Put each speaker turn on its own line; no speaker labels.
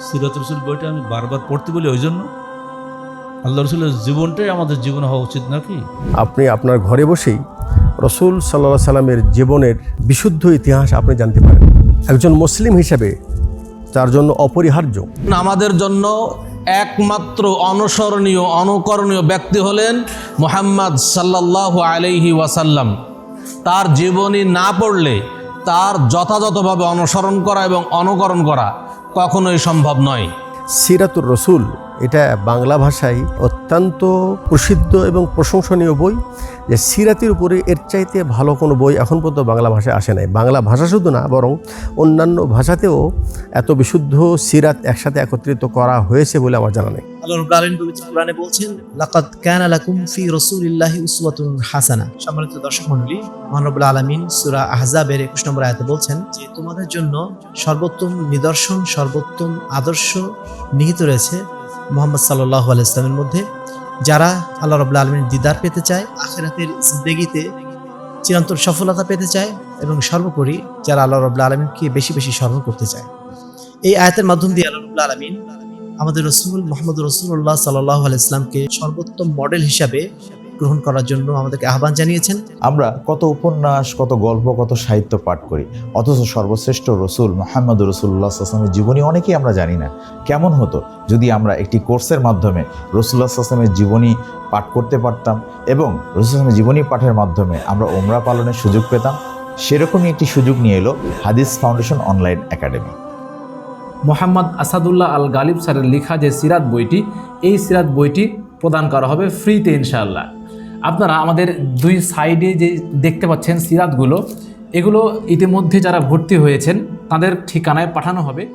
সিরাত রসুল বইটা আমি বারবার পড়তে বলি ওই জন্য। আল্লাহ রসুলের জীবনটাই আমাদের জীবন হওয়া উচিত নাকি?
আপনি আপনার ঘরে বসেই রসুল সাল্লা সাল্লামের জীবনের বিশুদ্ধ ইতিহাস আপনি জানতে পারেন। একজন মুসলিম হিসেবে তার জন্য অপরিহার্য।
আমাদের জন্য একমাত্র অনুসরণীয় অনুকরণীয় ব্যক্তি হলেন মোহাম্মদ সাল্লাহ আলাইহি ওয়াসাল্লাম। তার জীবনী না পড়লে তার যথাযথভাবে অনুসরণ করা এবং অনুকরণ করা কখনোই সম্ভব নয়।
সিরাতুর রসুল এটা বাংলা ভাষায় অত্যন্ত প্রসিদ্ধ এবং প্রশংসনীয় বই। যে সিরাতের উপরে এর চাইতে ভালো কোনো বই এখন পর্যন্ত বাংলা ভাষায় আসে নাই। বাংলা ভাষা শুধু না, বরং অন্যান্য ভাষাতেও এত বিশুদ্ধ সিরাত একসাথে একত্রিত করা হয়েছে বলে আমার জানা নেই।
আল্লাহ রাব্বুল আলামিন পবিত্র কোরআনে বলছেন, লাকাদ কানা লাকুম ফি রাসূলিল্লাহি উসওয়াতুন হাসানা। সম্মানিত দর্শক মণ্ডলী, মহান রব্বুল আলামিন সূরা আহজাবের 21 নম্বর আয়াতে বলছেন যে, তোমাদের জন্য সর্বোত্তম নিদর্শন, সর্বোত্তম আদর্শ নিহিত রয়েছে। মোহাম্মদ সাল্লাহ আলাইসলামের ইসলামের মধ্যে, যারা আল্লাহ রবুল্লা আলমীর দিদার পেতে চায়, আখেরাতের জিন্দেগিতে চিরন্তন সফলতা পেতে চায় এবং সর্বোপরি যারা আল্লাহ রবুল্লা আলমিনকে বেশি বেশি স্মরণ করতে চায়। এই আয়াতের মাধ্যম দিয়ে আল্লাহ রবুল্লা আলমিন আমাদের রসুল মোহাম্মদ রসুল্লাহ সাল্লাহ ইসলামকে সর্বোত্তম মডেল হিসাবে গ্রহণ করার জন্য আমাদেরকে আহ্বান জানিয়েছেন।
আমরা কত উপন্যাস কত গল্প কত সাহিত্য পাঠ করি অথচ সর্বশ্রেষ্ঠ রসুল মোহাম্মদ রসুল্লাহ আসলামের জীবনী অনেকেই আমরা জানি না। কেমন হতো যদি আমরা একটি কোর্সের মাধ্যমে রসুল্লাহ আসলামের জীবনী পাঠ করতে পারতাম এবং রসুলের জীবনী পাঠের মাধ্যমে আমরা ওমরা পালনের সুযোগ পেতাম? সেরকমই একটি সুযোগ নিয়ে এলো Hadith foundation online academy.
Mohammad Asadullah Al Ghalib স্যারের লেখা যে সিরাত বইটি এই সিরাত বইটি প্রদান করা হবে ফ্রিতে ইনশাআল্লাহ। আপনারা আমাদের দুই সাইডে যে দেখতে পাচ্ছেন সিরাতগুলো, এগুলো ইতিমধ্যে যারা ভর্তি হয়েছেন, তাদের ঠিকানায় পাঠানো হবে।